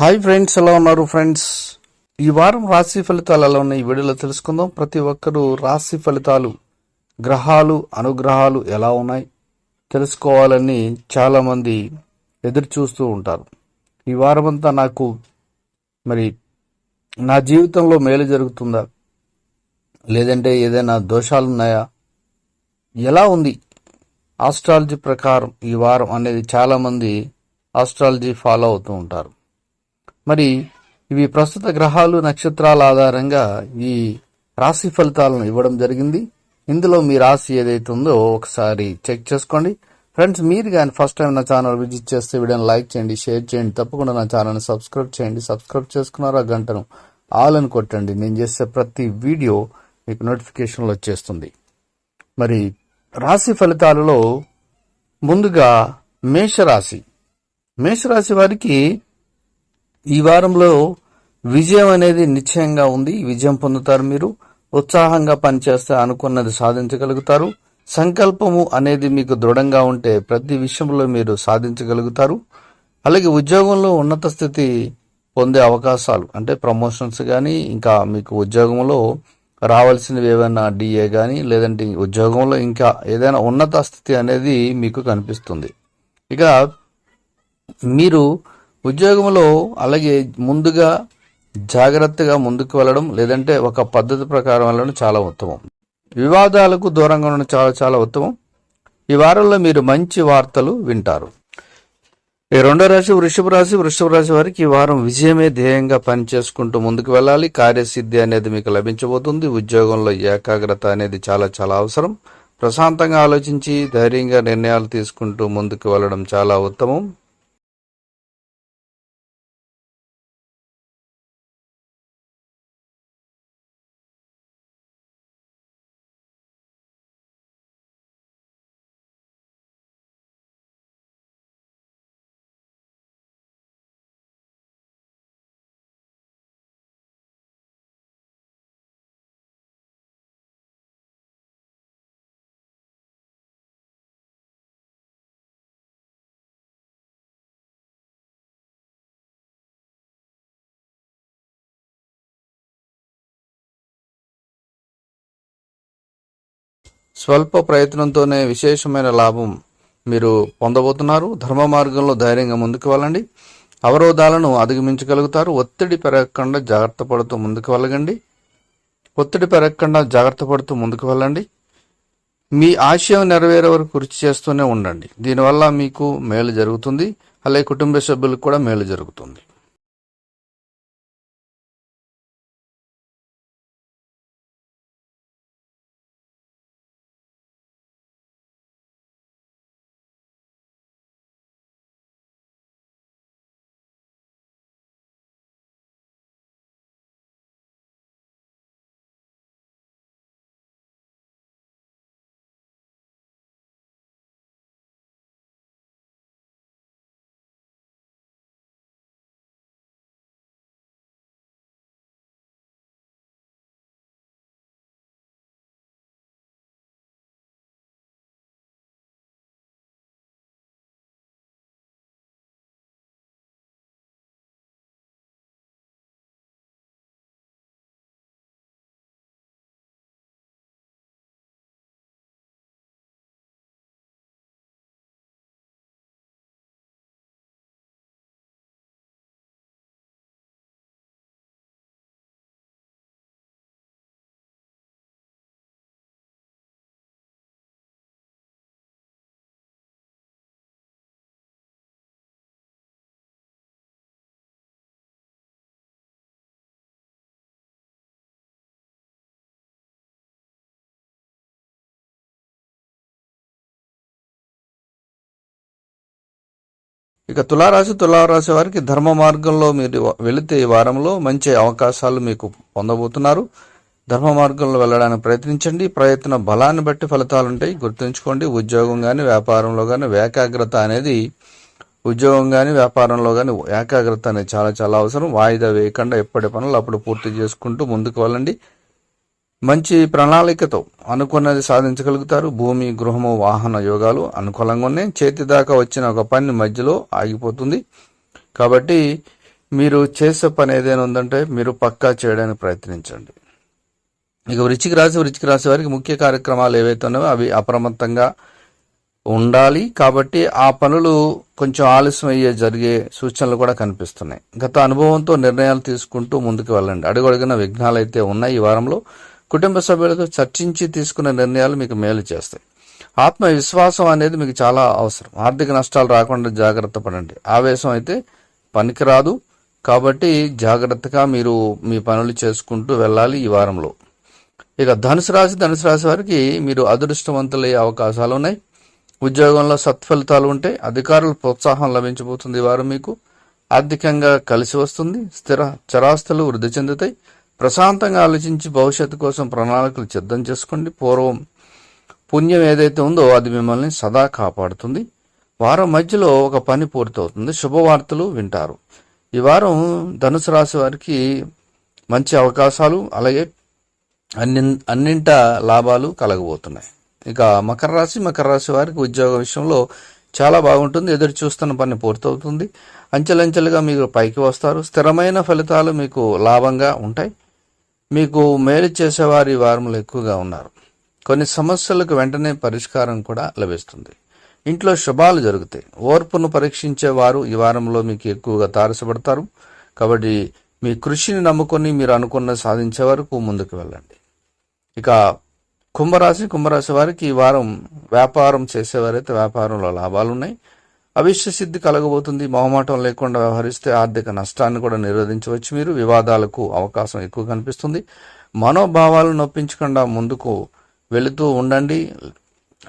Hi friends ఎలా ఉన్నారు friends ఈ వారం రాశి ఫలితాలు ఎలా ఉన్నాయి ఈ వీడియోలో తెలుసుకుందాం. ప్రతి ఒక్కరూ రాశి ఫలితాలు గ్రహాలు అనుగ్రహాలు ఎలా ఉన్నాయి? తెలుసుకోవాలని చాలామంది ఎదురు చూస్తూ ఉంటారు. ఈ వారమంతా నాకు మరి నా జీవితంలో మేలు జరుగుతుందా? లేదంటే ఏదైనా దోషాలు ఉన్నాయా ఎలా ఉంది? ఆస్ట్రాలజీ ప్రకారం ఈ వారం అనేది చాలామంది ఆస్ట్రాలజీ ఫాలో అవుతూ ఉంటారు. మరి ఇవి ప్రస్తుత గ్రహాలు నక్షత్రాల ఆధారంగా ఈ రాశి ఫలితాలను ఇవ్వడం జరిగింది. ఇందులో మీ రాశి ఏదైతే ఉందో ఒకసారి చెక్ చేసుకోండి. ఫ్రెండ్స్ మీరు కానీ ఫస్ట్ టైం నా ఛానల్ విజిట్ చేస్తే వీడియోని లైక్ చేయండి షేర్ చేయండి తప్పకుండా నా ఛానల్ని సబ్స్క్రైబ్ చేయండి. సబ్స్క్రైబ్ చేసుకున్నారు ఆ గంటను ఆల్ అని కొట్టండి. నేను చేసే ప్రతి వీడియో మీకు నోటిఫికేషన్లు వచ్చేస్తుంది. మరి రాశి ఫలితాలలో ముందుగా మేషరాశి. మేషరాశి వారికి ఈ వారంలో విజయం అనేది నిశ్చయంగా ఉంది. విజయం పొందుతారు మీరు. ఉత్సాహంగా పనిచేస్తే అనుకున్నది సాధించగలుగుతారు. సంకల్పము అనేది మీకు దృఢంగా ఉంటే ప్రతి విషయంలో మీరు సాధించగలుగుతారు. అలాగే ఉద్యోగంలో ఉన్నత స్థితి పొందే అవకాశాలు అంటే ప్రమోషన్స్ కానీ ఇంకా మీకు ఉద్యోగంలో రావాల్సినవి ఏమైనా డిఏ కానీ లేదంటే ఉద్యోగంలో ఇంకా ఏదైనా ఉన్నత స్థితి అనేది మీకు కనిపిస్తుంది. ఇక మీరు ఉద్యోగంలో అలాగే ముందుగా జాగ్రత్తగా ముందుకు వెళ్ళడం లేదంటే ఒక పద్ధతి ప్రకారం వెళ్ళడం చాలా ఉత్తమం. వివాదాలకు దూరంగా ఉండడం చాలా చాలా ఉత్తమం. ఈ వారంలో మీరు మంచి వార్తలు వింటారు. ఈ రెండో రాశి వృషభ రాశి వృషభ రాశి వారికి ఈ వారం విజయమే ధ్యేయంగా పనిచేసుకుంటూ ముందుకు వెళ్ళాలి. కార్యసిద్ధి అనేది మీకు లభించబోతుంది. ఉద్యోగంలో ఏకాగ్రత అనేది చాలా చాలా అవసరం. ప్రశాంతంగా ఆలోచించి ధైర్యంగా నిర్ణయాలు తీసుకుంటూ ముందుకు వెళ్ళడం చాలా ఉత్తమం. స్వల్ప ప్రయత్నంతోనే విశేషమైన లాభం మీరు పొందబోతున్నారు. ధర్మ మార్గంలో ధైర్యంగా ముందుకు వెళ్ళండి. అవరోధాలను అధిగమించగలుగుతారు. ఒత్తిడి పెరగకుండా జాగ్రత్త పడుతూ ముందుకు వెళ్ళగండి ఒత్తిడి పెరగకుండా జాగ్రత్త పడుతూ ముందుకు వెళ్ళండి. మీ ఆశయం నెరవేరే వరకు కృషి చేస్తూనే ఉండండి. దీనివల్ల మీకు మేలు జరుగుతుంది. అలాగే కుటుంబ సభ్యులకు కూడా మేలు జరుగుతుంది. ఇక తులారాశి తులారాశి వారికి ధర్మ మార్గంలో మీరు వెళితే ఈ వారంలో మంచి అవకాశాలు మీకు పొందబోతున్నారు. ధర్మ మార్గంలో వెళ్ళడానికి ప్రయత్నించండి. ప్రయత్న బలాన్ని బట్టి ఫలితాలు ఉంటాయి. గుర్తుంచుకోండి ఉద్యోగం కానీ వ్యాపారంలో కానీ ఏకాగ్రత అనేది ఉద్యోగం కానీ వ్యాపారంలో కానీ ఏకాగ్రత అనేది చాలా చాలా అవసరం. వాయిదా వేయకుండా ఎప్పటి పనులు అప్పుడు పూర్తి చేసుకుంటూ ముందుకు వెళ్ళండి. మంచి ప్రణాళికతో అనుకున్నది సాధించగలుగుతారు. భూమి గృహము వాహన యోగాలు అనుకూలంగా ఉన్నాయి. చేతి దాకా వచ్చిన ఒక పని మధ్యలో ఆగిపోతుంది. కాబట్టి మీరు చేసే పని ఏదైనా ఉందంటే మీరు పక్కా చేయడానికి ప్రయత్నించండి. ఇక వృచ్చిక రాశి వృచ్చిక రాశి వారికి ముఖ్య కార్యక్రమాలు ఏవైతే ఉన్నాయో అవి అప్రమత్తంగా ఉండాలి. కాబట్టి ఆ పనులు కొంచెం ఆలస్యం అయ్యే జరిగే సూచనలు కూడా కనిపిస్తున్నాయి. గత అనుభవంతో నిర్ణయాలు తీసుకుంటూ ముందుకు వెళ్ళండి. అడుగడుగున విఘ్నాలు అయితే ఉన్నాయి ఈ వారంలో. కుటుంబ సభ్యులతో చర్చించి తీసుకున్న నిర్ణయాలు మీకు మేలు చేస్తాయి. ఆత్మవిశ్వాసం అనేది మీకు చాలా అవసరం. ఆర్థిక నష్టాలు రాకుండా జాగ్రత్త పడండి. ఆవేశం అయితే పనికిరాదు. కాబట్టి జాగ్రత్తగా మీరు మీ పనులు చేసుకుంటూ వెళ్ళాలి ఈ వారంలో. ఇక ధనుసు రాశి ధనుసు రాశి వారికి మీరు అదృష్టవంతులయ్యే అవకాశాలు ఉన్నాయి. ఉద్యోగంలో సత్ఫలితాలు ఉంటాయి అధికారుల ప్రోత్సాహం లభించబోతుంది వారు మీకు. ఆర్థికంగా కలిసి వస్తుంది. స్థిర చరాస్తులు వృద్ధి చెందుతాయి. ప్రశాంతంగా ఆలోచించి భవిష్యత్తు కోసం ప్రణాళికలు సిద్ధం చేసుకోండి. పూర్వం పుణ్యం ఏదైతే ఉందో అది మిమ్మల్ని సదా కాపాడుతుంది. వారం మధ్యలో ఒక పని పూర్తవుతుంది. శుభవార్తలు వింటారు. ఈ వారం ధనుసు రాశి వారికి మంచి అవకాశాలు అలాగే అన్ని అన్నింట లాభాలు కలగబోతున్నాయి. ఇక మకర రాశి మకర రాశి వారికి ఉద్యోగ విషయంలో చాలా బాగుంటుంది. ఎదురు చూస్తున్న పని పూర్తవుతుంది. అంచెలంచెలుగా మీరు పైకి వస్తారు. స్థిరమైన ఫలితాలు మీకు లాభంగా ఉంటాయి. మీకు మేలు చేసేవారు ఈ వారంలో ఎక్కువగా ఉన్నారు. కొన్ని సమస్యలకు వెంటనే పరిష్కారం కూడా లభిస్తుంది. ఇంట్లో శుభాలు జరుగుతాయి. ఓర్పును పరీక్షించే వారు ఈ వారంలో మీకు ఎక్కువగా తారసపడతారు. కాబట్టి మీ కృషిని నమ్ముకొని మీరు అనుకున్న సాధించే వరకు ముందుకు వెళ్ళండి. ఇక కుంభరాశి కుంభరాశి వారికి ఈ వారం వ్యాపారం చేసేవారైతే వ్యాపారంలో లాభాలు ఉన్నాయి అవిశ్వ సిద్ధి కలగబోతుంది. మొహమాటం లేకుండా వ్యవహరిస్తే ఆర్థిక నష్టాన్ని కూడా నిరోధించవచ్చు మీరు. వివాదాలకు అవకాశం ఎక్కువ కనిపిస్తుంది. మనోభావాలను నొప్పించకుండా ముందుకు వెళుతూ ఉండండి.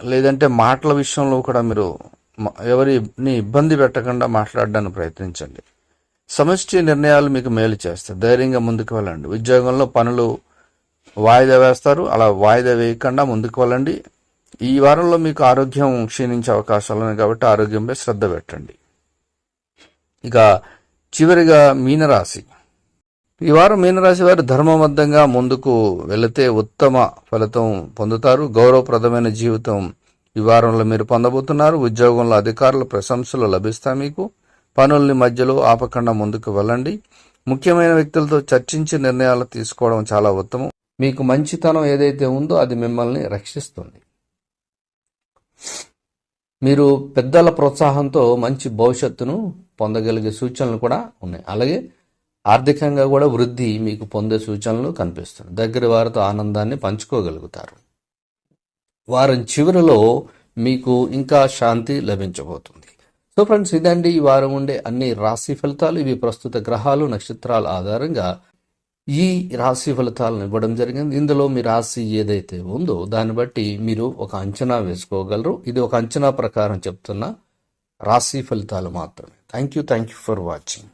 లేదంటే మాటల విషయంలో కూడా మీరు ఎవరిని ఇబ్బంది పెట్టకుండా మాట్లాడడానికి ప్రయత్నించండి. సమష్టి నిర్ణయాలు మీకు మేలు చేస్తాయి. ధైర్యంగా ముందుకు వెళ్ళండి. ఉద్యోగంలో పనులు వాయిదా వేస్తారు. అలా వాయిదా వేయకుండా ముందుకు వెళ్ళండి. ఈ వారంలో మీకు ఆరోగ్యం క్షీణించే అవకాశాలు ఉన్నాయి కాబట్టి ఆరోగ్యంపై శ్రద్ధ పెట్టండి. ఇక చివరిగా మీనరాశి. ఈ వారం మీనరాశి వారు ధర్మబద్ధంగా ముందుకు వెళితే ఉత్తమ ఫలితం పొందుతారు. గౌరవప్రదమైన జీవితం ఈ వారంలో మీరు పొందబోతున్నారు. ఉద్యోగంలో అధికారుల ప్రశంసలు లభిస్తాయి మీకు. పనుల్ని మధ్యలో ఆపకుండా ముందుకు వెళ్ళండి. ముఖ్యమైన వ్యక్తులతో చర్చించి నిర్ణయాలు తీసుకోవడం చాలా ఉత్తమం. మీకు మంచితనం ఏదైతే ఉందో అది మిమ్మల్ని రక్షిస్తుంది. మీరు పెద్దల ప్రోత్సాహంతో మంచి భవిష్యత్తును పొందగలిగే సూచనలు కూడా ఉన్నాయి. అలాగే ఆర్థికంగా కూడా వృద్ధి మీకు పొందే సూచనలు కనిపిస్తుంది దగ్గర వారితో ఆనందాన్ని పంచుకోగలుగుతారు. వారం చివరిలో మీకు ఇంకా శాంతి లభించబోతుంది. సో ఫ్రెండ్స్ ఇదండి ఈ వారం ఉండే అన్ని రాశి ఫలితాలు. ఇవి ప్రస్తుత గ్రహాలు నక్షత్రాల ఆధారంగా ఈ రాశి ఫలితాలను ఇవ్వడం జరిగింది. ఇందులో మీ రాశి ఏదైతే ఉందో దాన్ని బట్టి మీరు ఒక అంచనా వేసుకోగలరు. ఇది ఒక అంచనా ప్రకారం చెప్తున్న రాశి ఫలితాలు మాత్రమే. Thank you thank you for watching